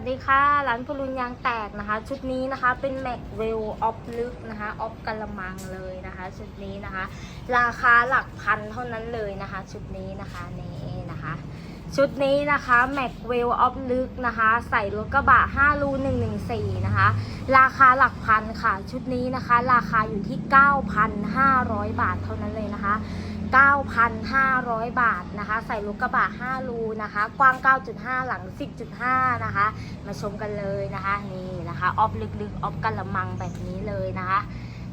สวัสดีค่ะ ร้านพลุนยางแตกนะคะ ชุดนี้นะคะเป็นแม็กเวลออฟลึกนะคะออฟกะละมังเลยนะคะ ชุดนี้นะคะ ราคาหลักพันเท่านั้นเลยนะคะ ชุดนี้นะคะนี่นะคะ ชุดนี้นะคะแม็กเวลออฟลึกนะคะ ใส่รถกระบะ5รู114 นะคะ ราคาหลักพันค่ะ ชุดนี้นะคะ ราคาอยู่ที่ 9,500 บาทเท่านั้นเลยนะคะ 9,500 บาทนะคะ ใส่รถกระบะ5รูนะคะ กว้าง 9.5 หลัง 10.5 นะคะ มาชมกันเลยนะคะนี่นะคะออฟลึกๆออฟกะละมังแบบนี้เลยนะคะ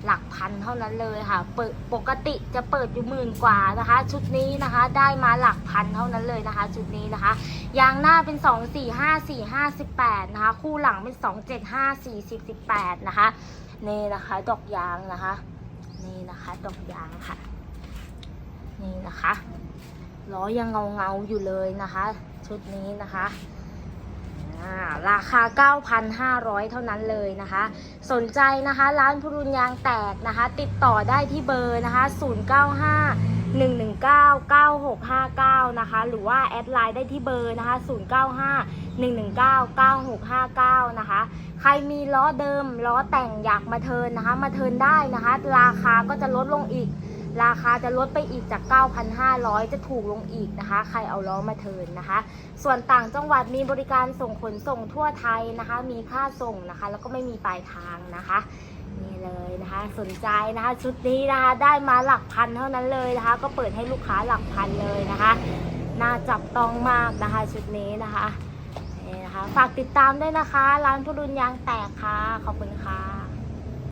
หลักพันเท่านั้นเลยค่ะเปิดปกติจะเปิดอยู่หมื่นกว่านะคะ ชุดนี้นะคะได้มาหลักพันเท่านั้นเลยนะคะ ชุดนี้นะคะยางหน้าเป็น 2 4 5 4 5 18นะคะ คู่หลังเป็น 2 7 5 4 10 18นะคะนี่นะคะ ดอกยางนะคะ นี่นะคะ ดอกยางค่ะ นี่นะคะล้อยังเงาเงาอยู่เลยนะคะ ชุดนี้นะคะอ่าราคา 9,500 เท่านั้นเลยนะคะ สนใจนะคะ ร้านพรุนยางแตกนะคะ ติดต่อได้ที่เบอร์นะคะ 095 119 9659 นะคะ หรือว่าแอดไลน์ได้ที่เบอร์นะคะ 095 119 9659 นะคะ ใครมีล้อเดิมล้อแต่งอยากมาเทินนะคะ มาเทินได้นะคะ ราคาก็จะลดลงอีก ราคาจะลดไปอีกจาก 9,500 จะถูกลงอีกนะคะ ใครเอาล้อมาเทินนะคะ ส่วนต่างจังหวัดมีบริการส่งขนส่งทั่วไทยนะคะ มีค่าส่งนะคะ แล้วก็ไม่มีปลายทางนะคะนี่เลยนะคะสนใจนะคะชุดนี้นะคะได้มาหลักพันเท่านั้นเลยนะคะ ก็เปิดให้ลูกค้าหลักพันเลยนะคะน่าจับต้องมากนะคะชุดนี้นะคะนี่นะคะ ฝากติดตามด้วยนะคะ ร้านพุรุนยางแตกค่ะ ขอบคุณค่ะ